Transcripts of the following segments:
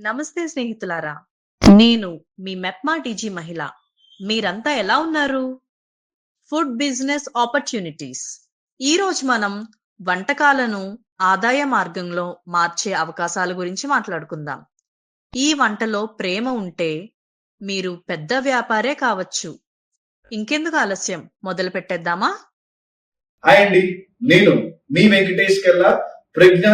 నమస్తే స్నేహితులారా. నేను మీ మెప్మా టీజీ మహిళ. మీరంతా ఎలా ఉన్నారు? Food business opportunities. ఈ రోజు మనం వంటకాలను ఆదాయ మార్గంలో మార్చే అవకాశాల గురించి మాట్లాడుకుందాం. ఈ వంటలో ప్రేమ ఉంటే మీరు పెద్ద వ్యాపారే కావచ్చు. ఇంకెందుకు ఆలస్యం? మొదలు పెట్టేద్దామా? హాయ్ అండి. నేను మీ వెంకటేష్ కెల్లా ప్రజ్ఞ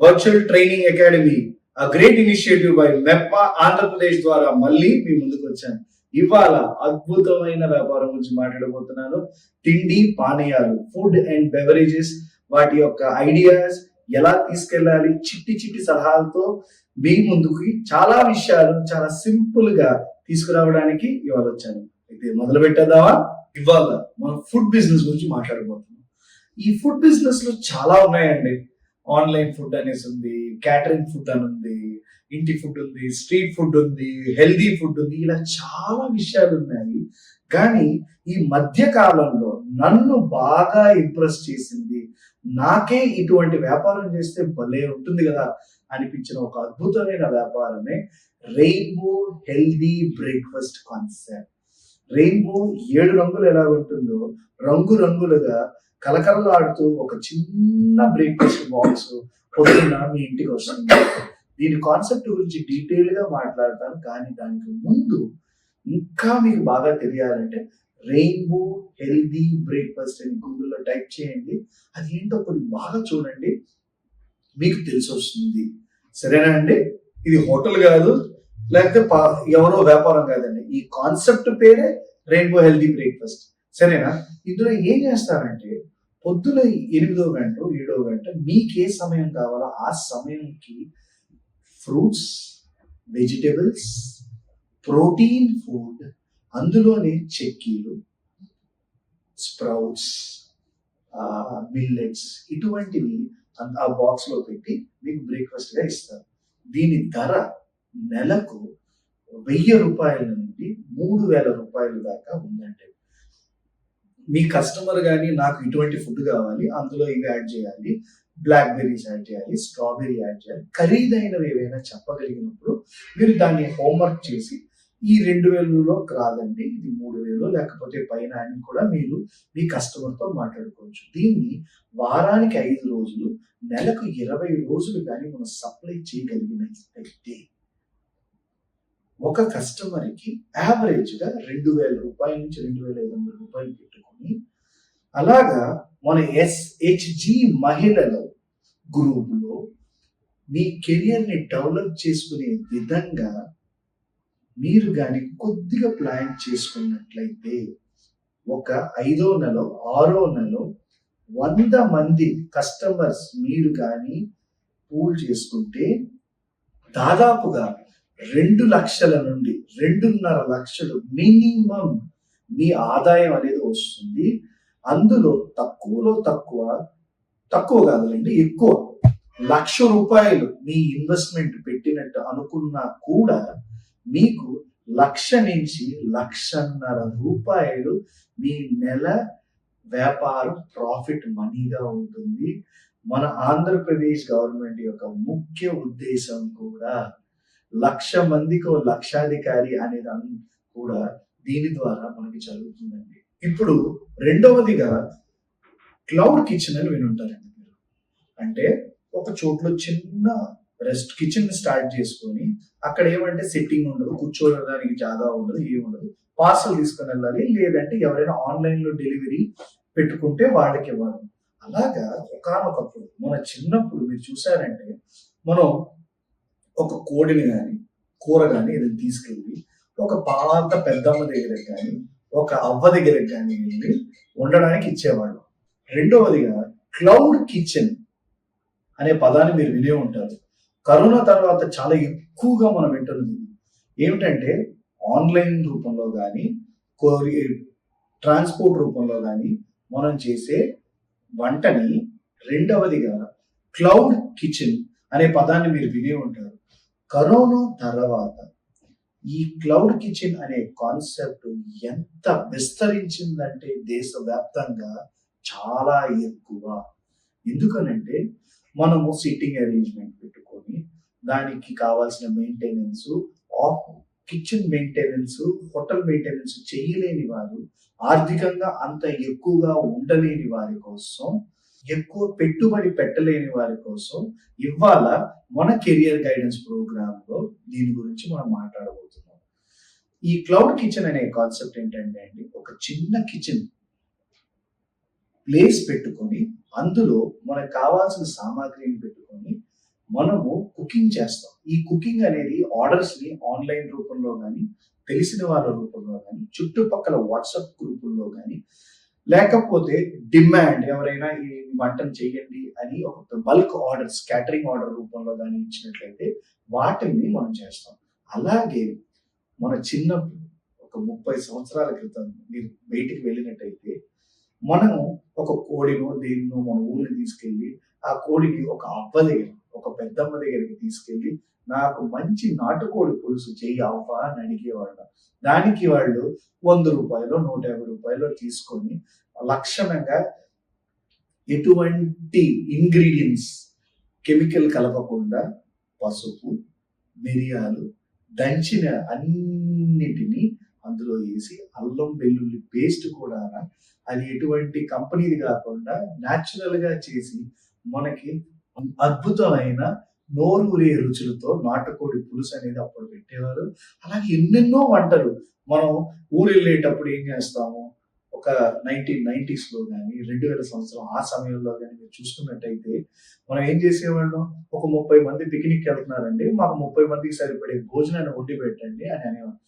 virtual training academy great initiative by Meppa Andhra Pradesh ద్వారా మళ్ళీ మీ ముందుకు వచ్చాను. ఇవాళ అద్భుతమైన వ్యాపారం గురించి మాట్లాడబోతున్నాను. తిండి పానీయాలు ఫుడ్ అండ్ బెవరేజెస్ వాటి యొక్క ఐడియాస్ ఎలా తీసుకెళ్ళాలి చిట్టి చిట్టి సలహాలతో మీ ముందుకి చాలా విషయాలు చాలా సింపుల్గా తీసుకురావడానికి ఇవాళ వచ్చాను. అయితే మొదలు పెట్టేద్దామా? ఇవాళ మనం ఫుడ్ బిజినెస్ గురించి మాట్లాడబోతున్నాం. ఈ ఫుడ్ బిజినెస్లో చాలా ఉన్నాయండి. ఆన్లైన్ ఫుడ్ అనేసి ఉంది క్యాటరింగ్ ఫుడ్ అని ఉంది ఇంటి ఫుడ్ ఉంది స్ట్రీట్ ఫుడ్ ఉంది హెల్దీ ఫుడ్ ఉంది ఇలా చాలా విషయాలు ఉన్నాయి. కానీ ఈ మధ్య కాలంలో నన్ను బాగా ఇంప్రెస్ చేసింది నాకే ఇటువంటి వ్యాపారం చేస్తే భలే ఉంటుంది కదా అనిపించిన ఒక అద్భుతమైన వ్యాపారమే rainbow healthy breakfast concept. Rainbow ఏడు రంగులు ఎలా ఉంటుందో రంగు రంగులుగా కలకలలాడుతూ ఒక చిన్న బ్రేక్ఫాస్ట్ బాక్స్ పొద్దున్న మీ ఇంటికి వస్తుంది. దీని కాన్సెప్ట్ గురించి డీటెయిల్గా మాట్లాడతాను. కానీ దానికి ముందు ఇంకా మీకు బాగా తెలియాలంటే రెయిన్బో హెల్దీ బ్రేక్ఫాస్ట్ అని గూగుల్లో టైప్ చేయండి. అది ఏంటో కొన్ని బాగా చూడండి. మీకు తెలిసి వస్తుంది. సరేనా అండి? ఇది హోటల్ కాదు. లేకపోతే ఎవరో వ్యాపారం కాదండి. ఈ కాన్సెప్ట్ పేరే రెయిన్బో హెల్దీ బ్రేక్ఫాస్ట్ సరేనా? ఇందులో ఏం చేస్తారంటే పొద్దున ఎనిమిదో గంట ఏడో గంట మీకు ఏ సమయం కావాలో? ఆ సమయంకి ఫ్రూట్స్ వెజిటేబుల్స్ ప్రోటీన్ ఫుడ్ అందులోనే చెక్కీలు స్ప్రౌట్స్ మిల్లెట్స్ ఇటువంటివి ఆ బాక్స్లో పెట్టి మీకు బ్రేక్ఫాస్ట్గా ఇస్తారు. దీని ధర నెలకు వెయ్యి రూపాయల నుండి మూడు వేల రూపాయల దాకా ఉందంటే మీ కస్టమర్ కానీ నాకు ఇటువంటి ఫుడ్ కావాలి అందులో ఇవి యాడ్ చేయాలి బ్లాక్ బెర్రీస్ యాడ్ చేయాలి స్ట్రాబెర్రీ యాడ్ చేయాలి ఖరీదైనవి ఏవైనా చెప్పగలిగినప్పుడు మీరు దాన్ని హోంవర్క్ చేసి ఈ రెండు వేలలో రాదండి ఇది మూడు వేలు లేకపోతే పైన అని కూడా మీరు మీ కస్టమర్తో మాట్లాడుకోవచ్చు. దీన్ని వారానికి ఐదు రోజులు నెలకు ఇరవై రోజులు కానీ మనం సప్లై చేయగలిగినట్లయితే ఒక కస్టమర్కి యావరేజ్గా రెండు వేల రూపాయల నుంచి రెండు వేల ఐదు వందల రూపాయలకి అలాగా మన ఎస్హెచ్జి మహిళలు గ్రూపులో మీ కెరియర్ని డెవలప్ చేసుకునే విధంగా మీరు కానీ కొద్దిగా ప్లాన్ చేసుకున్నట్లయితే ఒక ఐదో నెల ఆరో నెల వంద మంది కస్టమర్స్ మీరు కానీ పూల్ చేసుకుంటే దాదాపుగా రెండు లక్షల నుండి రెండున్నర లక్షలు మినిమం మీ ఆదాయం అనేది వస్తుంది. అందులో తక్కువలో తక్కువ తక్కువ కాదులేండి ఎక్కువ. లక్ష రూపాయలు మీ ఇన్వెస్ట్మెంట్ పెట్టినట్టు అనుకున్నా కూడా మీకు లక్ష నుంచి లక్షన్నర రూపాయలు మీ నెల వ్యాపారం ప్రాఫిట్ మనీగా ఉంటుంది. మన ఆంధ్రప్రదేశ్ గవర్నమెంట్ యొక్క ముఖ్య ఉద్దేశం కూడా లక్ష మందికి లక్షాధికారి అనేది కూడా దీని ద్వారా మనకి జరుగుతుందండి. ఇప్పుడు రెండవదిగా క్లౌడ్ కిచెన్ అని వినుంటారండి మీరు. అంటే ఒక చోట్లో చిన్న రెస్ట్ కిచెన్ స్టార్ట్ చేసుకొని అక్కడ ఏమంటే సెట్టింగ్ ఉండదు కూర్చోవడానికి జాగా ఉండదు ఏమి ఉండదు. పార్సల్ తీసుకొని వెళ్ళాలి లేదంటే ఎవరైనా ఆన్లైన్లో డెలివరీ పెట్టుకుంటే వాళ్ళకి ఇవ్వాలి. అలాగా ఒకనొకప్పుడు మన చిన్నప్పుడు మీరు చూసారంటే మనం ఒక కోడిని కానీ కూర కానీ ఏదైనా తీసుకెళ్ళి ఒక పాత పెద్దమ్మ దగ్గర కానీ ఒక అవ్వ దగ్గర కానీ వెళ్ళి ఉండడానికి ఇచ్చేవాళ్ళు. రెండవదిగా క్లౌడ్ కిచెన్ అనే పదాన్ని మీరు వినే ఉంటారు. కరోనా తర్వాత చాలా ఎక్కువగా మనం వింటున్నది ఏమిటంటే ఆన్లైన్ రూపంలో కానీ కోరి ట్రాన్స్పోర్ట్ రూపంలో కానీ మనం చేసే వంటని రెండవదిగా క్లౌడ్ కిచెన్ అనే పదాన్ని మీరు వినే ఉంటారు. కరోనా తర్వాత ఈ క్లౌడ్ కిచెన్ అనే కాన్సెప్ట్ ఎంత విస్తరించిందంటే దేశవ్యాప్తంగా చాలా ఎక్కువ. ఎందుకనంటే మనము సిట్టింగ్ అరేంజ్మెంట్ పెట్టుకొని దానికి కావాల్సిన maintenance of kitchen maintenance hotel maintenance చేయలేని వారు ఆర్థికంగా అంత ఎక్కువగా ఉండలేని వారి కోసం ఎక్కువ పెట్టుబడి పెట్టలేని వారి కోసం ఇవాళ మన కెరియర్ గైడెన్స్ ప్రోగ్రామ్లో దీని గురించి మనం మాట్లాడబోతున్నాం. ఈ క్లౌడ్ కిచెన్ అనే కాన్సెప్ట్ ఏంటంటే అండి ఒక చిన్న కిచెన్ ప్లేస్ పెట్టుకొని అందులో మనకు కావాల్సిన సామాగ్రిని పెట్టుకొని మనము కుకింగ్ చేస్తాం. ఈ కుకింగ్ అనేది ఆర్డర్స్ని ఆన్లైన్ రూపంలో కానీ తెలిసిన వాళ్ళ రూపంలో కానీ చుట్టుపక్కల వాట్సాప్ గ్రూపుల్లో కానీ లేకపోతే డిమాండ్ ఎవరైనా ఈ వంటను చేయండి అని ఒక బల్క్ ఆర్డర్స్ క్యాటరింగ్ ఆర్డర్ రూపంలో కానీ ఇచ్చినట్లయితే వాటిని మనం చేస్తాం. అలాగే మన చిన్నప్పుడు ఒక ముప్పై సంవత్సరాల క్రితం మీరు బయటికి వెళ్ళినట్టయితే మనము ఒక కోడినో దేన్నో మన ఊరిని తీసుకెళ్ళి ఆ కోడిని ఒక అవ్వ దగ్గర ఒక పెద్దమ్మ దగ్గరికి తీసుకెళ్ళి నాకు మంచి నాటుకోడి పులుసు చెయ్యి అవ్వా అని అడిగేవాళ్ళు. దానికి వాళ్ళు వంద రూపాయలు నూట యాభై రూపాయలు తీసుకొని లక్షణంగా ఎటువంటి ఇంగ్రీడియంట్స్ కెమికల్ కలపకుండా పసుపు మిరియాలు దంచిన అన్నిటినీ అందులో వేసి అల్లం వెల్లుల్లి పేస్ట్ కూడా అది ఎటువంటి కంపెనీది కాకుండా న్యాచురల్గా చేసి మనకి అద్భుతమైన నోరూరే రుచులతో నాటుకోడి పులుసు అనేది అప్పుడు పెట్టేవారు. అలాగే ఎన్నెన్నో వంటలు మనం ఊరు వెళ్ళేటప్పుడు ఏం చేస్తాము? ఒక నైన్టీన్ నైన్టీస్లో కానీ రెండు వేల సంవత్సరం ఆ సమయంలో కానీ మీరు చూసుకున్నట్టయితే మనం ఏం చేసేవాళ్ళం? ఒక ముప్పై మంది పిక్నిక్ వెళ్తున్నారండి మాకు ముప్పై మందికి సరిపడే భోజనాన్ని వండి పెట్టండి అని అనేవారు.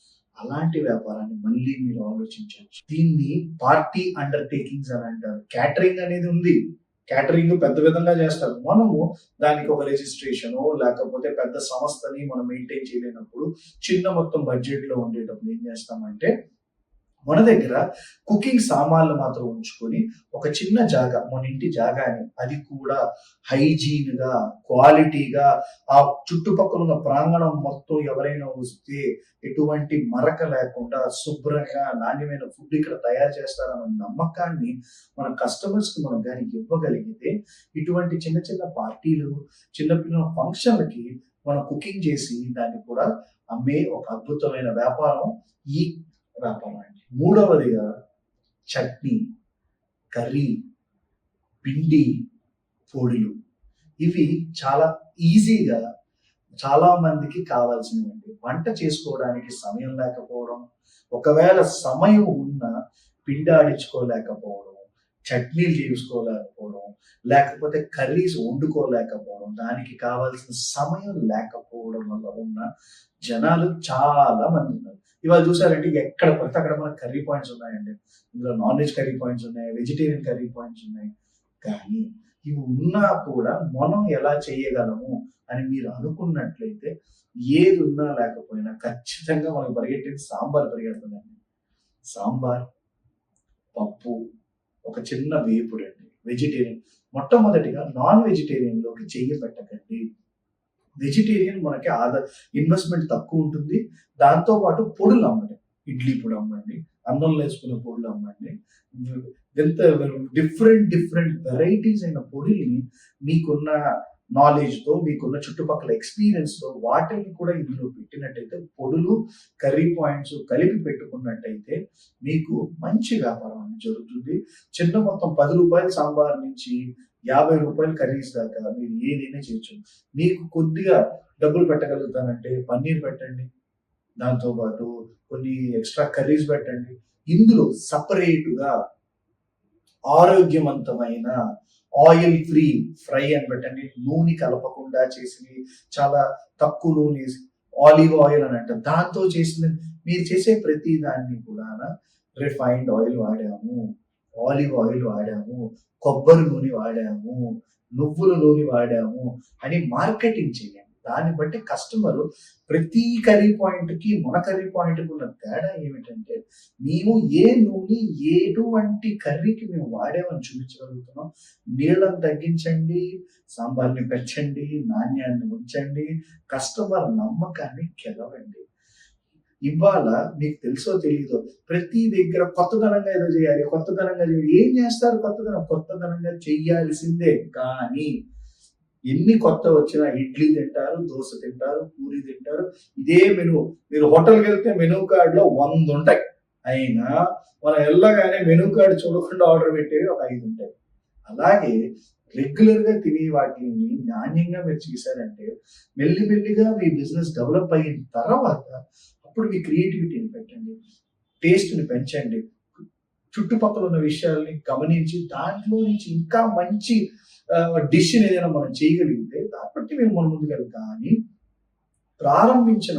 అలాంటి వ్యాపారాన్ని మళ్ళీ మీరు ఆలోచించవచ్చు. దీన్ని పార్టీ అండర్టేకింగ్స్ అని అంటారు. క్యాటరింగ్ అనేది ఉంది. క్యాటరింగ్ పెద్ద విధంగా చేస్తారు. మనము దానికి ఒక రిజిస్ట్రేషన్ లేకపోతే పెద్ద సంస్థని మనం మెయింటైన్ చేయలేనప్పుడు చిన్న మొత్తం బడ్జెట్లో ఉండేటప్పుడు ఏం చేస్తామంటే మన దగ్గర కుకింగ్ సామాన్లు మాత్రం ఉంచుకొని ఒక చిన్న జాగా మన ఇంటి జాగాని అది కూడా హైజీన్గా క్వాలిటీగా ఆ చుట్టుపక్కల ఉన్న ప్రాంగణం మొత్తం ఎవరైనా వస్తే ఎటువంటి మరక లేకుండా శుభ్రంగా నాణ్యమైన ఫుడ్ ఇక్కడ తయారు చేస్తారన్న నమ్మకాన్ని మన కస్టమర్స్కి మనం కానీ ఇవ్వగలిగితే ఇటువంటి చిన్న చిన్న పార్టీలు చిన్న చిన్న ఫంక్షన్లకి మనం కుకింగ్ చేసి దాన్ని కూడా అమ్మే ఒక అద్భుతమైన వ్యాపారం ఈ వ్యాపారం అండి. మూడవదిగా చట్నీ కర్రీ పిండి పొడులు. ఇవి చాలా ఈజీగా చాలా మందికి కావాల్సినవండి. వంట చేసుకోవడానికి సమయం లేకపోవడం ఒకవేళ సమయం ఉన్నా పిండి ఆడించుకోలేకపోవడం చట్నీలు చేసుకోలేకపోవడం లేకపోతే కర్రీస్ వండుకోలేకపోవడం దానికి కావాల్సిన సమయం లేకపోవడం వల్ల ఉన్న జనాలు చాలా మంది ఉన్నారు. ఇవాళ చూసారంటే ఎక్కడ పడితే అక్కడ మనకు కర్రీ పాయింట్స్ ఉన్నాయండి. ఇందులో నాన్ వెజ్ కర్రీ పాయింట్స్ ఉన్నాయి వెజిటేరియన్ కర్రీ పాయింట్స్ ఉన్నాయి. కానీ ఇవి ఉన్నా కూడా మనం ఎలా చేయగలము అని మీరు అనుకున్నట్లయితే ఏది ఉన్నా లేకపోయినా ఖచ్చితంగా మనకు పరిగెట్టేది సాంబార్ పరిగెడుతుందండి. సాంబార్ పప్పు ఒక చిన్న వేపుడు అండి. వెజిటేరియన్ మొట్టమొదటిగా నాన్ వెజిటేరియన్లోకి చెయ్యి పెట్టకండి. వెజిటేరియన్ మనకి ఆదా ఇన్వెస్ట్మెంట్ తక్కువ ఉంటుంది. దాంతో పాటు పొడులు అమ్మండి. ఇడ్లీ పొడి అమ్మండి. అన్నంలో వేసుకునే పొడులు అమ్మండి. ఎంత డిఫరెంట్ డిఫరెంట్ వెరైటీస్ అయిన పొడిని మీకున్న నాలెడ్జ్తో మీకున్న చుట్టుపక్కల ఎక్స్పీరియన్స్తో వాటిని కూడా ఇందులో పెట్టినట్టయితే పొడులు కర్రీ పాయింట్స్ కలిపి పెట్టుకున్నట్టయితే మీకు మంచి వ్యాపారం అనేది జరుగుతుంది. చిన్న మొత్తం పది రూపాయల సాంబార్ నుంచి యాభై రూపాయలు కర్రీస్ దాకా మీరు ఏదైనా చేయొచ్చు. మీకు కొద్దిగా డబ్బులు పెట్టగలుగుతానంటే పన్నీర్ పెట్టండి. దాంతో పాటు కొన్ని ఎక్స్ట్రా కర్రీస్ పెట్టండి. ఇందులో సపరేటుగా ఆరోగ్యవంతమైన ఆయిల్ ఫ్రీ ఫ్రై అని పెట్టండి. నూనె కలపకుండా చేసి చాలా తక్కువ నూనె ఆలివ్ ఆయిల్ అని అంటారు. దాంతో చేసిన మీరు చేసే ప్రతి దాన్ని కూడా రిఫైన్డ్ ఆయిల్ వాడాము. ఆలివ్ ఆయిల్ వాడాము కొబ్బరి నూనె వాడాము నువ్వుల నూనె వాడాము అని మార్కెటింగ్ చేయండి దాన్ని బట్టి కస్టమర్ ప్రతి కర్రీ పాయింట్కి మన కర్రీ పాయింట్ ఉన్న తేడా ఏమిటంటే మేము ఏ నూనె ఎటువంటి కర్రీకి మేము వాడామని చూపించగలుగుతున్నాం. నీళ్ళని తగ్గించండి సాంబార్ని పెంచండి నాణ్యాన్ని ఉంచండి కస్టమర్ నమ్మకాన్ని గెలవండి. ఇవాళ మీకు తెలుసో తెలియదో ప్రతి దగ్గర కొత్తదనంగా ఏదో చేయాలి కొత్తదనంగా చేయాలి. ఏం చేస్తారు కొత్తదనం? కొత్తదనంగా చెయ్యాల్సిందే కానీ ఎన్ని కొత్త వచ్చినా ఇడ్లీ తింటారు దోశ తింటారు పూరి తింటారు. ఇదే మెను. మీరు హోటల్కి వెళ్తే మెనూ కార్డులో వంద ఉంటాయి అయినా మనం వెళ్ళగానే మెనూ కార్డ్ చూడకుండా ఆర్డర్ పెట్టేవి ఒక ఐదు ఉంటాయి. అలాగే రెగ్యులర్గా తినే వాటిని నాణ్యంగా మీరు చేశారంటే మెల్లి మెల్లిగా మీ బిజినెస్ డెవలప్ అయిన తర్వాత అప్పుడు మీ క్రియేటివిటీని పెట్టండి? టేస్ట్ని పెంచండి. చుట్టుపక్కల ఉన్న విషయాల్ని గమనించి దాంట్లో నుంచి ఇంకా మంచి డిష్ ఏదైనా మనం చేయగలిగితే దాన్ని బట్టి మేము మన ముందుకెళ్ళి కానీ ప్రారంభించిన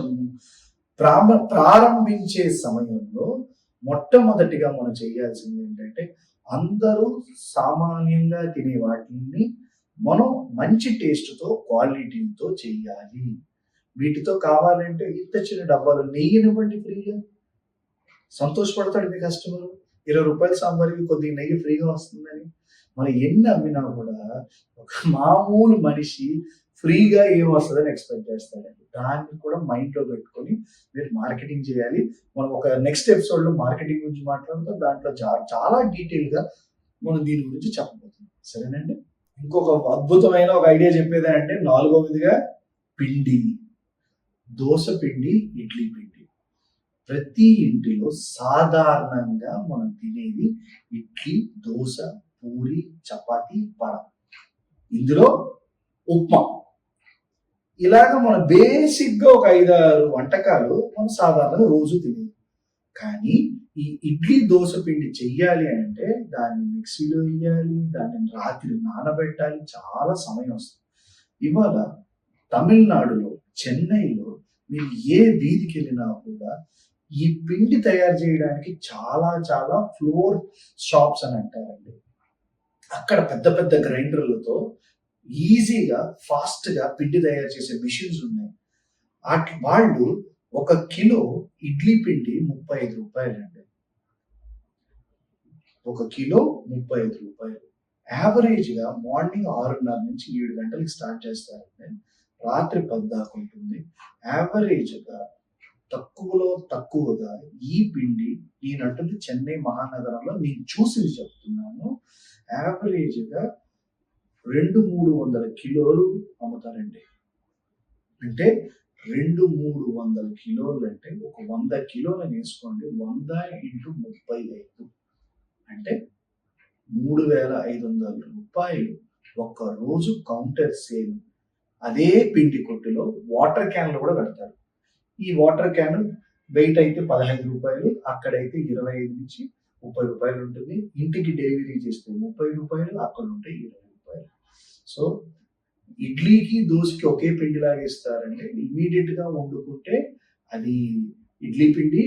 ప్రారంభ ప్రారంభించే సమయంలో మొట్టమొదటిగా మనం చేయాల్సింది ఏంటంటే అందరూ సామాన్యంగా తినే వాటిని మనం మంచి టేస్ట్తో క్వాలిటీతో చేయాలి. వీటితో కావాలంటే ఇంత చిన్న డబ్బాలు నెయ్యినివ్వండి ఫ్రీగా. సంతోషపడతాడు మీ కస్టమర్. ఇరవై రూపాయల సాంబార్కి కొద్దిగా నెయ్యి ఫ్రీగా వస్తుందని. మనం ఎన్ని అమ్మినా కూడా ఒక మామూలు మనిషి ఫ్రీగా ఏం వస్తుందని ఎక్స్పెక్ట్ చేస్తాడండి. దాన్ని కూడా మైండ్లో పెట్టుకొని మీరు మార్కెటింగ్ చేయాలి. మనం ఒక నెక్స్ట్ ఎపిసోడ్లో మార్కెటింగ్ గురించి మాట్లాడుతాం. దాంట్లో చా- చాలా డీటెయిల్గా మనం దీని గురించి చెప్పబోతున్నాం. సరేనండి? ఇంకొక అద్భుతమైన ఒక ఐడియా చెప్పేది అంటే నాలుగవదిగా పిండి. దోశ పిండి ఇడ్లీ పిండి. ప్రతి ఇంటిలో సాధారణంగా మనం తినేది ఇడ్లీ దోశ పూరి చపాతి వడ. ఇందులో ఉప్మా. ఇలాగ మన బేసిక్గా ఒక ఐదారు వంటకాలు మనం సాధారణంగా రోజు తినేది. కానీ ఈ ఇడ్లీ దోశ పిండి చెయ్యాలి అంటే దాన్ని మిక్సీలో వేయాలి దాన్ని రాత్రి నానబెట్టాలి చాలా సమయం వస్తుంది. ఇవాళ తమిళనాడులో చెన్నైలో మీరు ఏ వీధికి వెళ్ళినా కూడా ఈ పిండి తయారు చేయడానికి చాలా చాలా ఫ్లోర్ షాప్స్ అని అంటారండి. అక్కడ పెద్ద పెద్ద గ్రైండర్లతో ఈజీగా ఫాస్ట్గా పిండి తయారు చేసే మిషన్స్ ఉన్నాయి. వాటి వాళ్ళు ఒక కిలో ఇడ్లీ పిండి ముప్పై ఐదు రూపాయలండి. ఒక కిలో ముప్పై ఐదు రూపాయలు. యావరేజ్గా మార్నింగ్ ఆరున్నర నుంచి ఏడు గంటలకు స్టార్ట్ చేస్తారండి. రాత్రి పద్దాకు ఉంటుంది. యావరేజ్గా తక్కువలో తక్కువగా ఈ పిండి నేనంటుంది చెన్నై మహానగరంలో నేను చూసి చెప్తున్నాను. యావరేజ్గా రెండు మూడు వందల కిలోలు అమ్ముతారండి. అంటే రెండు మూడు వందల కిలోలు అంటే ఒక వంద కిలోలు వేసుకోండి. వంద ఇంటూ ముప్పై ఐదు. అంటే మూడు వేల ఐదు వందల రూపాయలు. ఒక్క రోజు కౌంటర్ సేల్ అదే పిండి కొట్టులో వాటర్ క్యాన్లు కూడా పెడతారు. ఈ వాటర్ క్యాన్ వెయిట్ అయితే పదహైదు రూపాయలు అక్కడైతే ఇరవై ఐదు నుంచి ముప్పై రూపాయలు ఉంటుంది. ఇంటికి డెలివరీ చేస్తే ముప్పై రూపాయలు అక్కడ ఉంటే ఇరవై రూపాయలు. సో ఇడ్లీకి దోశకి ఒకే పిండి లాగా ఇస్తారంటే ఇమీడియట్గా వండుకుంటే అది ఇడ్లీ పిండి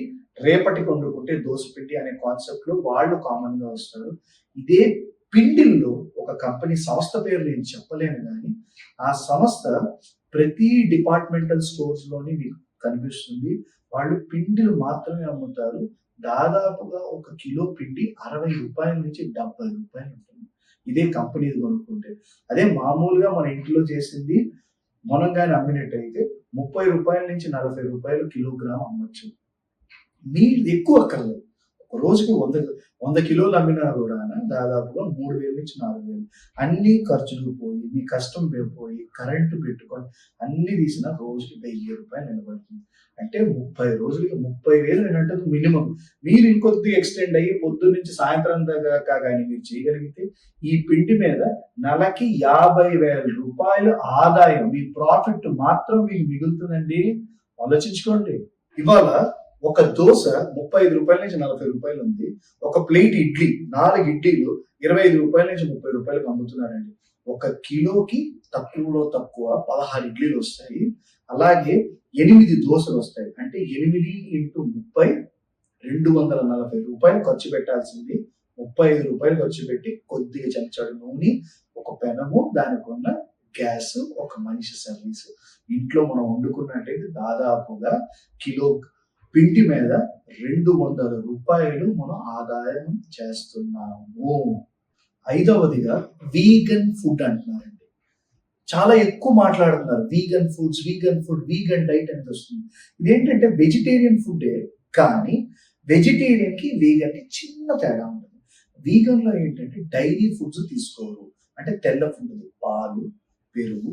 రేపటికి వండుకుంటే దోశ పిండి అనే కాన్సెప్ట్లో వాళ్ళు కామన్గా వస్తారు. ఇదే పిండిల్లో ఒక కంపెనీ సంస్థ పేరు నేను చెప్పలేను కానీ ఆ సంస్థ ప్రతి డిపార్ట్మెంటల్ స్టోర్స్లోని మీకు కనిపిస్తుంది. వాళ్ళు పిండిలు మాత్రమే అమ్ముతారు. దాదాపుగా ఒక కిలో పిండి అరవై రూపాయల నుంచి డెబ్బై రూపాయలు ఉంటుంది. ఇదే కంపెనీది కొనుక్కుంటే. అదే మామూలుగా మన ఇంట్లో చేసింది మనం కానీ అమ్మినట్టయితే ముప్పై రూపాయల నుంచి నలభై రూపాయలు కిలోగ్రామ్ అమ్మచ్చు. మీరు ఎక్కువ అక్కర్లేదు. రోజుకి వంద వంద కిలోలు అమ్మినా కూడా దాదాపుగా మూడు వేల నుంచి నాలుగు వేలు. అన్ని ఖర్చులు పోయి మీ కష్టం పోయి కరెంటు పెట్టుకొని అన్ని తీసిన రోజుకి వెయ్యి రూపాయలు నిలబడుతుంది. అంటే ముప్పై రోజులకి ముప్పై వేలు అంటే మినిమం. మీరు ఇంకొద్ది ఎక్స్టెండ్ అయ్యి పొద్దు నుంచి సాయంత్రం దాకా కానీ మీరు చేయగలిగితే ఈ పిండి మీద నెలకి యాభై వేల రూపాయలు ఆదాయం. మీ ప్రాఫిట్ మాత్రం మీకు మిగులుతుందండి. ఆలోచించుకోండి. ఇవాళ ఒక దోశ ముప్పై ఐదు రూపాయల నుంచి నలభై రూపాయలు ఉంది. ఒక ప్లేట్ ఇడ్లీ నాలుగు ఇడ్లీలు ఇరవై ఐదు రూపాయల నుంచి ముప్పై రూపాయలకు అమ్ముతున్నారండి. ఒక కిలోకి తక్కువలో తక్కువ పదహారు ఇడ్లీలు వస్తాయి. అలాగే ఎనిమిది దోశలు వస్తాయి. అంటే ఎనిమిది ఇంటూ ముప్పై రెండు వందల నలభై రూపాయలు ఖర్చు పెట్టాల్సింది. ముప్పై ఐదు రూపాయలు ఖర్చు పెట్టి కొద్దిగా చెంచాడు నూనె ఒక పెనము దానికి ఉన్న గ్యాస్ ఒక మనిషి సర్వీస్. ఇంట్లో మనం వండుకున్నట్టయితే దాదాపుగా కిలో పిండి మీద రెండు వందల రూపాయలు మనం ఆదాయం చేస్తున్నాము. ఐదవదిగా వీగన్ ఫుడ్ అంటున్నారండి. చాలా ఎక్కువ మాట్లాడుతున్నారు. Vegan foods vegan food vegan diet అనేది వస్తుంది. ఇదేంటంటే వెజిటేరియన్ ఫుడ్డే కానీ వెజిటేరియన్కి వీగన్కి వీగన్ చిన్న తేడా ఉంటుంది. వీగన్లో ఏంటంటే డైరీ ఫుడ్స్ తీసుకోరు. అంటే తెల్ల ఫుడ్ పాలు పెరుగు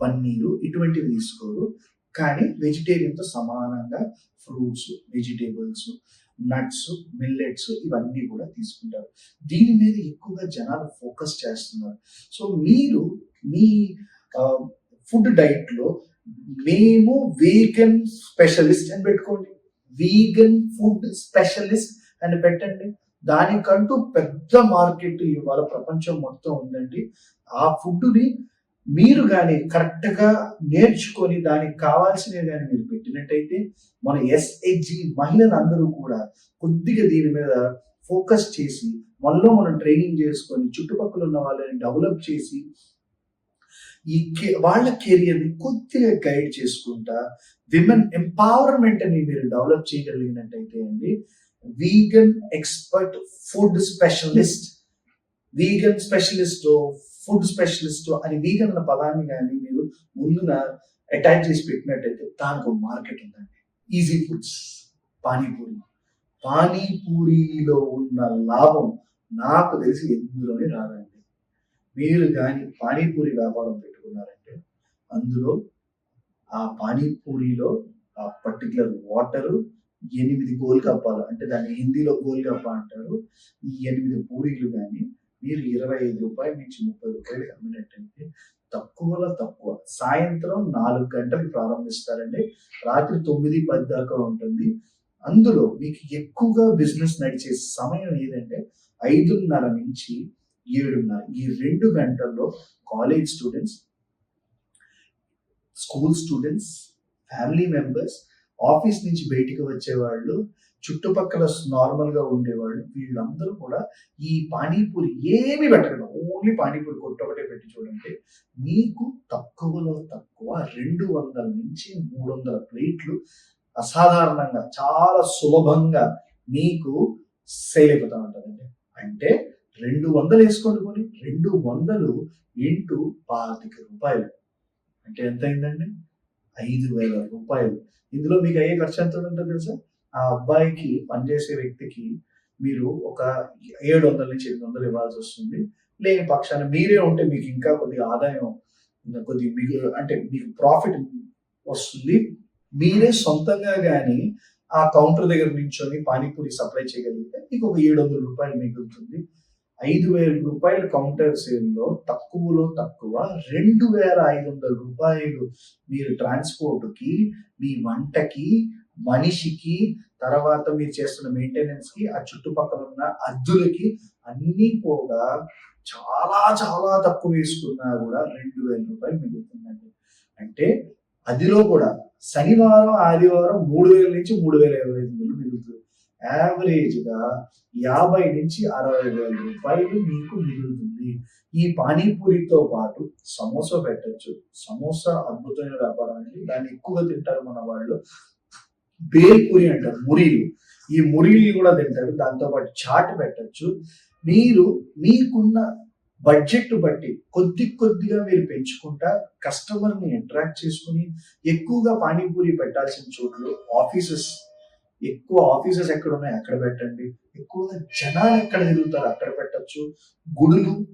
పన్నీరు ఇటువంటివి తీసుకోరు. కానీ వెజిటేరియన్తో సమానంగా ఫ్రూట్స్ వెజిటేబుల్స్ నట్స్ మిల్లెట్స్ ఇవన్నీ కూడా తీసుకుంటారు. దీని మీద ఎక్కువగా జనాలు ఫోకస్ చేస్తున్నారు. సో మీరు మీ ఫుడ్ డైట్లో మేము వీగన్ స్పెషలిస్ట్ అని పెట్టుకోండి. వీగన్ ఫుడ్ స్పెషలిస్ట్ అని పెట్టండి. దానికంటూ పెద్ద మార్కెట్ ఇవాళ ప్రపంచం మొత్తం ఉందండి. ఆ ఫుడ్ని మీరు కానీ కరెక్ట్గా నేర్చుకొని దానికి కావాల్సినవి కానీ మీరు పెట్టినట్టయితే మన ఎస్హెచ్జి మహిళలందరూ కూడా కొద్దిగా దీని మీద ఫోకస్ చేసి మనలో మనం ట్రైనింగ్ చేసుకొని చుట్టుపక్కల ఉన్న వాళ్ళని డెవలప్ చేసి ఈ కే- వాళ్ళ కెరియర్ని కొద్దిగా గైడ్ చేసుకుంటా విమెన్ ఎంపవర్మెంట్ అని మీరు డెవలప్ చేయగలిగినట్టయితే అండి vegan expert food specialist vegan specialist food specialist అని వీగన్ అన్న పదాన్ని కానీ మీరు ముందున అటాచ్ చేసి పెట్టినట్టయితే దానికి ఒక మార్కెట్ ఉందండి. Easy foods panipuri. పానీపూరిలో ఉన్న లాభం నాకు తెలిసి ఎందులోనే రాదండి. మీరు కానీ పానీపూరి వ్యాపారం పెట్టుకున్నారంటే అందులో ఆ పానీపూరిలో ఆ పర్టికులర్ వాటరు ఎనిమిది గోల్గప్పాలు అంటే దాన్ని హిందీలో గోల్గప్ప అంటారు. ఈ ఎనిమిది పూరీలు కానీ మీరు ఇరవై ఐదు రూపాయల నుంచి ముప్పై రూపాయలు అమ్మినట్టయితే తక్కువలో తక్కువ. సాయంత్రం నాలుగు గంటలకు ప్రారంభిస్తారండి. రాత్రి తొమ్మిది పది దాకా ఉంటుంది. అందులో మీకు ఎక్కువగా బిజినెస్ నడిచే సమయం ఏదంటే ఐదున్నర నుంచి ఏడున్నర ఈ రెండు గంటల్లో college students school students family members office నుంచి బయటికి వచ్చేవాళ్ళు చుట్టుపక్కల నార్మల్గా ఉండేవాళ్ళు వీళ్ళందరూ కూడా ఈ పానీపూరి ఏమి పెట్టడం ఓన్లీ పానీపూరి కొట్టు ఒకటే పెట్టి చూడండి. మీకు తక్కువలో తక్కువ రెండు వందల నుంచి మూడు వందల ప్లేట్లు అసాధారణంగా చాలా సులభంగా మీకు సేల్ అయిపోతా ఉంటుందండి. అంటే రెండు వందలు వేసుకోండి కొని రెండు వందలు ఇంటూ పాతిక రూపాయలు. అంటే ఎంత అయిందండి ఐదు వేల రూపాయలు. ఇందులో మీకు అయ్యే ఖర్చు ఎంత ఉంటుందో తెలుసా? ఆ అబ్బాయికి పనిచేసే వ్యక్తికి మీరు ఒక ఏడు వందల నుంచి ఎనిమిది వందలు ఇవ్వాల్సి వస్తుంది. లేని పక్షాన మీరే ఉంటే మీకు ఇంకా కొద్దిగా ఆదాయం కొద్ది మిగు అంటే మీకు ప్రాఫిట్ వస్తుంది. మీరే సొంతంగా కానీ ఆ కౌంటర్ దగ్గర నించొని పానీపూరి సప్లై చేయగలిగితే మీకు ఒక ఏడు వందల రూపాయలు మిగులుతుంది. ఐదు వేల రూపాయల కౌంటర్ సేల్లో తక్కువలో తక్కువ రెండు వేల ఐదు వందల రూపాయలు మీరు ట్రాన్స్పోర్ట్కి మీ వంటకి మనిషికి తర్వాత మీరు చేస్తున్న మెయింటెనెన్స్కి ఆ చుట్టుపక్కల ఉన్న అద్దులకి అన్నీ పోగా చాలా చాలా తక్కువ వేసుకున్నా కూడా రెండు వేల రూపాయలు మిగులుతుందండి. అంటే అదిలో కూడా శనివారం ఆదివారం మూడు వేల నుంచి మూడు వేల ఇరవై ఐదు వందలు మిగులుతుంది. యావరేజ్గా యాభై నుంచి అరవై వేల రూపాయలు మీకు మిగులుతుంది. ఈ పానీపూరితో పాటు సమోసా పెట్టచ్చు. సమోసా అద్భుతమైన వ్యాపారం అండి. దాన్ని ఎక్కువగా తింటారు మన వాళ్ళు. బేల్పూరి అంటారు మురీలు. ఈ మురీలు కూడా తింటారు. దాంతో పాటు చాట్ పెట్టచ్చు. మీరు మీకున్న బడ్జెట్ బట్టి కొద్ది కొద్దిగా మీరు పెంచుకుంటా కస్టమర్ని అట్రాక్ట్ చేసుకుని ఎక్కువగా పానీపూరి పెట్టాల్సిన చోట్లు ఆఫీసెస్ ఎక్కువ ఆఫీసెస్ ఎక్కడ ఉన్నాయి అక్కడ పెట్టండి. ఎక్కువగా జనాలు ఎక్కడ తిరుగుతారు అక్కడ పెట్టచ్చు. గుడులు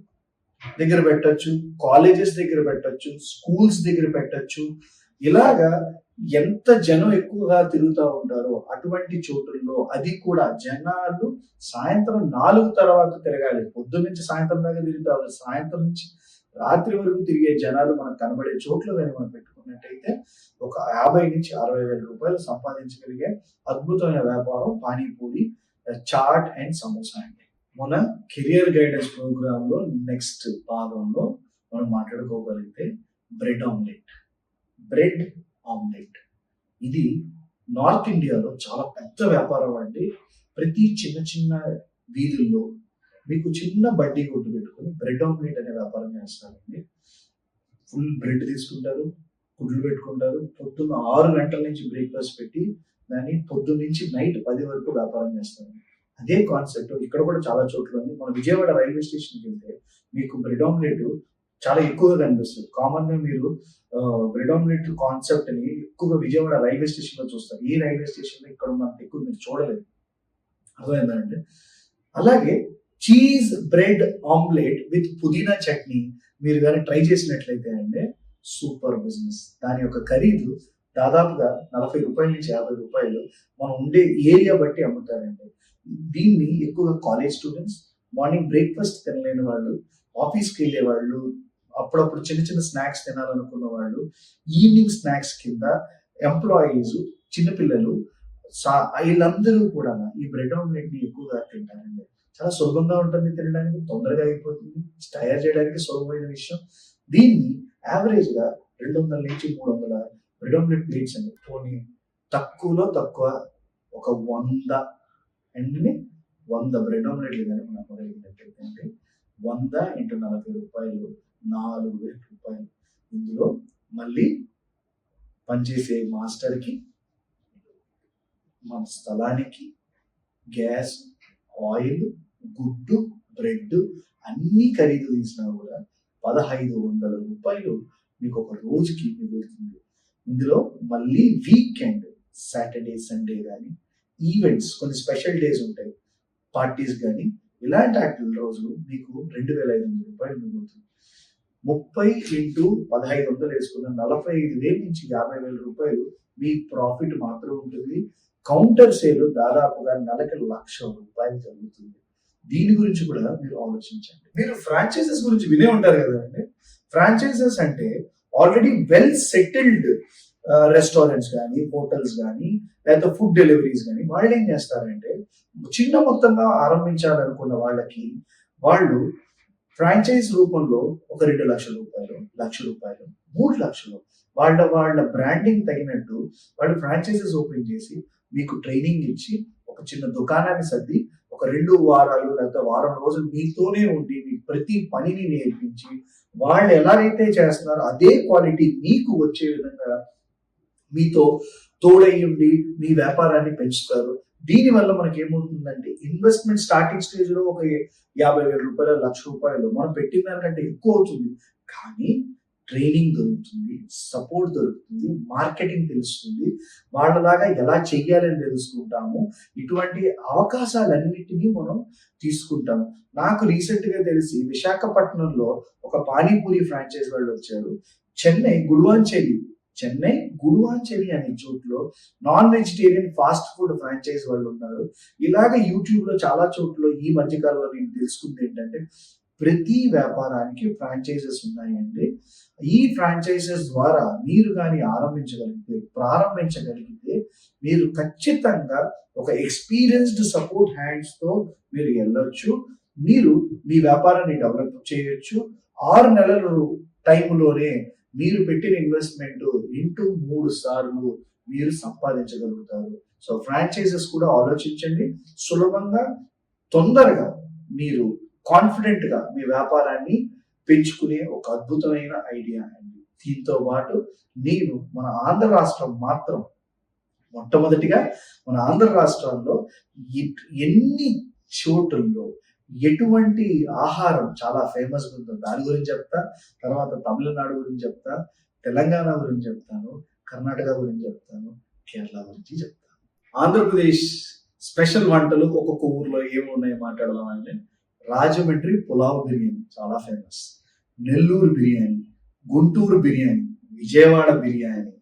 దగ్గర పెట్టచ్చు. కాలేజెస్ దగ్గర పెట్టచ్చు. స్కూల్స్ దగ్గర పెట్టచ్చు. ఇలాగా ఎంత జనం ఎక్కువగా తిరుగుతూ ఉంటారో అటువంటి చోటుల్లో అది కూడా జనాలు సాయంత్రం నాలుగు తర్వాత తిరగాలి. పొద్దు నుంచి సాయంత్రం దాకా తిరుగుతారు సాయంత్రం నుంచి రాత్రి వరకు తిరిగే జనాలు మనకు కనబడే చోట్ల కానీ మనం పెట్టుకున్నట్టయితే ఒక యాభై నుంచి అరవై వేల రూపాయలు సంపాదించగలిగే అద్భుతమైన వ్యాపారం పానీపూరి చాట్ అండ్ సమోసా అండి. మన కెరియర్ గైడెన్స్ ప్రోగ్రామ్లో నెక్స్ట్ భాగంలో మనం మాట్లాడుకోగలిగితే బ్రెడ్ ఆమ్లెట్. Bread omelette. ఇది నార్త్ ఇండియాలో చాలా పెద్ద వ్యాపారం అండి. ప్రతి చిన్న చిన్న వీధుల్లో మీకు చిన్న బడ్డీ కొట్టు పెట్టుకొని బ్రెడ్ ఆమ్లెట్ అనే వ్యాపారం చేస్తారండి. ఫుల్ బ్రెడ్ తీసుకుంటారు గుడ్లు పెట్టుకుంటారు. పొద్దున్న ఆరు గంటల నుంచి బ్రేక్ఫాస్ట్ పెట్టి దాన్ని పొద్దున్న నుంచి నైట్ పది వరకు వ్యాపారం చేస్తారు. అదే కాన్సెప్ట్ ఇక్కడ కూడా చాలా చోట్ల ఉంది. మన విజయవాడ రైల్వే స్టేషన్కి వెళ్తే మీకు బ్రెడ్ ఆమ్లెట్ చాలా ఎక్కువగా కనిపిస్తుంది. కామన్గా మీరు ప్రిడామినెంట్ కాన్సెప్ట్ని ఎక్కువగా విజయవాడ రైల్వే స్టేషన్లో చూస్తారు. ఈ రైల్వే స్టేషన్లో ఇక్కడ ఉన్నంత ఎక్కువ మీరు చూడలేదు అర్థమైందంటే అలాగే చీజ్ బ్రెడ్ ఆమ్లెట్ విత్ పుదీనా చట్నీ మీరు కానీ ట్రై చేసినట్లయితే అండి సూపర్ బిజినెస్ దాని యొక్క ఖరీదు దాదాపుగా నలభై రూపాయల నుంచి యాభై రూపాయలు మనం ఉండే ఏరియా బట్టి అమ్ముతారండి. దీన్ని ఎక్కువగా కాలేజ్ స్టూడెంట్స్ మార్నింగ్ బ్రేక్ఫాస్ట్ తినలేని వాళ్ళు ఆఫీస్కి వెళ్ళే వాళ్ళు అప్పుడప్పుడు చిన్న చిన్న స్నాక్స్ తినాలనుకున్న వాళ్ళు ఈవినింగ్ స్నాక్స్ కింద ఎంప్లాయీస్ చిన్నపిల్లలు సా- వీళ్ళందరూ కూడా ఈ బ్రెడ్ ఆమ్లెట్ని ఎక్కువగా తింటారండి. చాలా సులభంగా ఉంటుంది తినడానికి తొందరగా అయిపోతుంది తయారు చేయడానికి సులభమైన విషయం. దీన్ని యావరేజ్గా రెండు వందల నుంచి మూడు వందల బ్రెడ్ ఆమ్లెట్ ప్లేట్స్ అండి. పోనీ తక్కువలో తక్కువ ఒక వంద అండి. వంద బ్రెడ్ ఆమ్లెట్లు కానీ మనం మొదలైనట్టయితే అండి వంద ఇంటూ నలభై రూపాయలు నాలుగు వేల రూపాయలు. ఇందులో మళ్ళీ పనిచేసే మాస్టర్కి మన స్థలానికి గ్యాస్ ఆయిల్ గుడ్డు బ్రెడ్ అన్నీ ఖరీదు తీసినా కూడా పదహైదు వందల రూపాయలు మీకు ఒక రోజుకి మిగులుతుంది. ఇందులో మళ్ళీ వీకెండ్ సాటర్డే సండే కానీ ఈవెంట్స్ కొన్ని స్పెషల్ డేస్ ఉంటాయి. పార్టీస్ కానీ ఇలాంటి యాక్టివ్ రోజు మీకు రెండు వేల ఐదు వందల రూపాయలు మిగులుతుంది. ముప్పై ఇంటూ పదహైదు వందలు వేసుకున్న నలభై ఐదు వేల నుంచి యాభై వేల రూపాయలు మీ ప్రాఫిట్ మాత్రం ఉంటుంది. కౌంటర్ సేల్ దాదాపుగా నెలకి లక్ష రూపాయలు జరుగుతుంది. దీని గురించి కూడా మీరు ఆలోచించండి. మీరు ఫ్రాంచైజెస్ గురించి వినే ఉంటారు కదండి. ఫ్రాంచైజెస్ అంటే ఆల్రెడీ వెల్ సెటిల్డ్ రెస్టారెంట్స్ కానీ హోటల్స్ కానీ లేకపోతే ఫుడ్ డెలివరీస్ కానీ వాళ్ళు ఏం చేస్తారంటే చిన్న మొత్తంగా ఆరంభించాలనుకున్న వాళ్ళకి వాళ్ళు ఫ్రాంచైజ్ రూపంలో ఒక రెండు లక్షల రూపాయలు లక్ష రూపాయలు మూడు లక్షలు. వాళ్ళ వాళ్ళ బ్రాండింగ్ తగినట్టు వాళ్ళు ఫ్రాంచైజెస్ ఓపెన్ చేసి మీకు ట్రైనింగ్ ఇచ్చి ఒక చిన్న దుకాణాన్ని సర్ది ఒక రెండు వారాలు లేకపోతే వారం రోజులు మీతోనే ఉండి మీ ప్రతి పనిని నేర్పించి వాళ్ళు ఎలాగైతే చేస్తున్నారో అదే క్వాలిటీ మీకు వచ్చే విధంగా మీతో తోడై ఉండి మీ వ్యాపారాన్ని పెంచుతారు. దీని వల్ల మనకి ఏమవుతుందంటే ఇన్వెస్ట్మెంట్ స్టార్టింగ్ స్టేజ్లో ఒక యాభై వేల రూపాయలు లక్ష రూపాయలు మనం పెట్టిన దానికంటే ఎక్కువ అవుతుంది. కానీ ట్రైనింగ్ దొరుకుతుంది సపోర్ట్ దొరుకుతుంది మార్కెటింగ్ తెలుస్తుంది. వాళ్ళలాగా ఎలా చెయ్యాలని తెలుసుకుంటాము. ఇటువంటి అవకాశాలన్నిటినీ మనం తీసుకుంటాము. నాకు రీసెంట్గా తెలిసి విశాఖపట్నంలో ఒక పానీపూరి ఫ్రాంచైజ్ వాళ్ళు వచ్చారు. చెన్నై గుడువాంచెలి చెన్నై గుడువాంచెలి అనే చోట్లో non vegetarian fast food franchise వాళ్ళు ఉన్నారు. ఇలాగ యూట్యూబ్లో చాలా చోట్ల ఈ మధ్య కాలంలో నేను తెలుసుకుంది ఏంటంటే ప్రతి వ్యాపారానికి ఫ్రాంచైజెస్ ఉన్నాయండి. ఈ ఫ్రాంచైజెస్ ద్వారా మీరు కానీ ఆరంభించగలిగితే ప్రారంభించగలిగితే మీరు ఖచ్చితంగా ఒక ఎక్స్పీరియన్స్డ్ సపోర్ట్ హ్యాండ్స్తో మీరు వెళ్ళొచ్చు. మీరు మీ వ్యాపారాన్ని డెవలప్ చేయొచ్చు. ఆరు నెలలు టైంలోనే మీరు పెట్టిన ఇన్వెస్ట్మెంట్ ఇంటూ మూడు సార్లు మీరు సంపాదించగలుగుతారు. సో ఫ్రాంచైజెస్ కూడా ఆలోచించండి. సులభంగా తొందరగా మీరు కాన్ఫిడెంట్గా మీ వ్యాపారాన్ని పెంచుకునే ఒక అద్భుతమైన ఐడియా అండి. దీంతో పాటు నేను మన ఆంధ్ర రాష్ట్రం మాత్రం మొట్టమొదటిగా మన ఆంధ్ర రాష్ట్రంలో ఎన్ని చోటుల్లో ఎటువంటి ఆహారం చాలా ఫేమస్ ఉందో దాని గురించి చెప్తా తర్వాత తమిళనాడు గురించి చెప్తా తెలంగాణ గురించి చెప్తాను కర్ణాటక గురించి చెప్తాను కేరళ గురించి చెప్తాను. ఆంధ్రప్రదేశ్ స్పెషల్ వంటలు ఒక్కొక్క ఊర్లో ఏమున్నాయో మాట్లాడదాం అంటే రాజమండ్రి పులావ్ బిర్యానీ చాలా ఫేమస్ నెల్లూరు బిర్యానీ గుంటూరు బిర్యానీ విజయవాడ బిర్యానీ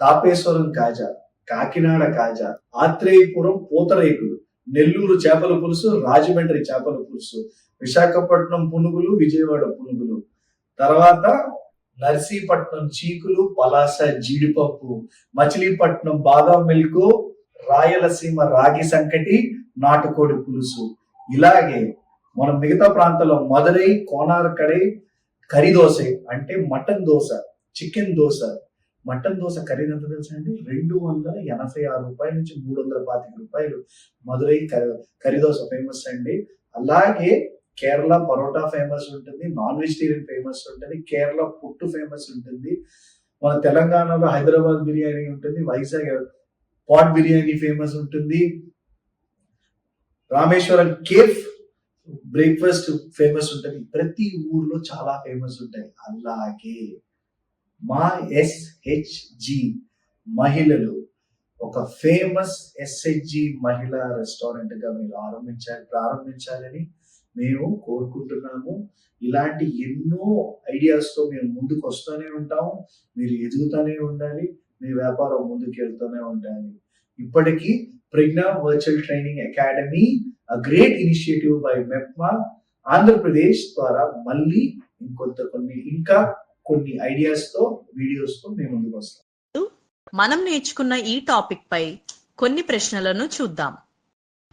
తాపేశ్వరం కాజా కాకినాడ కాజా ఆత్రేయపురం పూతరేకులు నెల్లూరు చేపల పులుసు రాజమండ్రి చేపల పులుసు విశాఖపట్నం పునుగులు విజయవాడ పునుగులు. తర్వాత నర్సీపట్నం చీకులు పలాస జీడిపప్పు మచిలీపట్నం బాదాం మిల్క్ రాయలసీమ రాగి సంకటి నాటుకోడి పులుసు. ఇలాగే మన మిగతా ప్రాంతంలో మదురై కోనార్కడై కర్రీ దోశ అంటే mutton dosa chicken dosa mutton dosa ఖరీదు ఎంత తెలుసా అండి రెండు వందల ఎనభై ఆరు రూపాయల నుంచి మూడు వందల పాతిక రూపాయలు Madurai curry- curry dosa famous అండి. అలాగే కేరళ పరోటా ఫేమస్ ఉంటుంది నాన్ వెజిటేరియన్ ఫేమస్ ఉంటుంది కేరళ పుట్టు ఫేమస్ ఉంటుంది. మన తెలంగాణలో హైదరాబాద్ బిర్యానీ ఉంటుంది వైజాగ్ పాట్ బిర్యానీ ఫేమస్ ఉంటుంది. రామేశ్వరం కేఫ్ బ్రేక్ఫాస్ట్ ఫేమస్ ఉంటుంది. ప్రతి ఊర్లో చాలా ఫేమస్ ఉంటాయి. అలాగే మా ఎస్హెచ్జి మహిళలు ఒక ఫేమస్ ఎస్హెచ్జి మహిళా రెస్టారెంట్గా మీరు ఆరంభించాలి ప్రారంభించాలని మేము కోరుకుంటున్నాము. ఇలాంటి ఎన్నో ఐడియాస్తో మేము ముందుకు వస్తూనే ఉంటాము మీరు ఎదుగుతూనే ఉండాలి. మీ వ్యాపారం ముందుకు వెళ్తూనే ఉండాలి. ఇప్పటికీ Pragna virtual training academy a great initiative by MEPMA Andhra Pradesh ద్వారా మళ్ళీ ఇంకొంత కొన్ని ఇంకా కొన్ని ఐడియాస్తో వీడియోస్తో మేము ముందుకు వస్తాం. మనం నేర్చుకున్న ఈ టాపిక్ పై కొన్ని ప్రశ్నలను చూద్దాం.